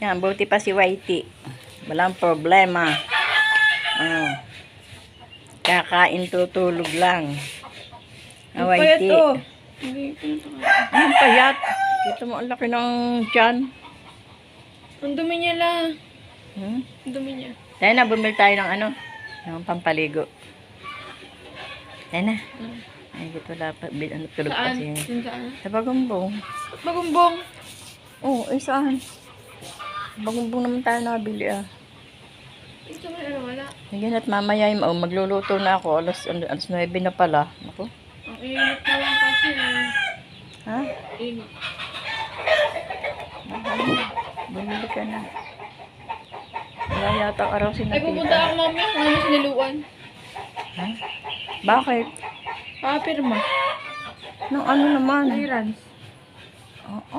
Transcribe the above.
Yan, buti pa si Whitey. Walang problema. Oh. Kakain tutulog lang. Ah, Whitey. oh. Ang payat. Kita mo, ang laki ng tiyan. Ang dumi niya lang. Hmm? Ang dumi niya. Tayo na, bumili tayo ng ano, ng pampaligo. Tayo na. Hmm. Ay, dito dapat, bil- ano, tulog Saan? kasi. Saan? Sa bagumbong. Bagumbong. Oo, oh, eh saan? Bagumbong naman tayo nabili ah. Ito may ano, wala. Ngayon at mamaya yung oh, magluluto na ako. Alas, ano, alas 9 na pala. Ako. Ang init na lang kasi. eh. Ha? Init. Bumili ka na. Wala yata araw si Ay, pupunta ako mamaya kung ano siniluan. Ha? Bakit? Papirma. Nung ano naman? Clearance. Oo.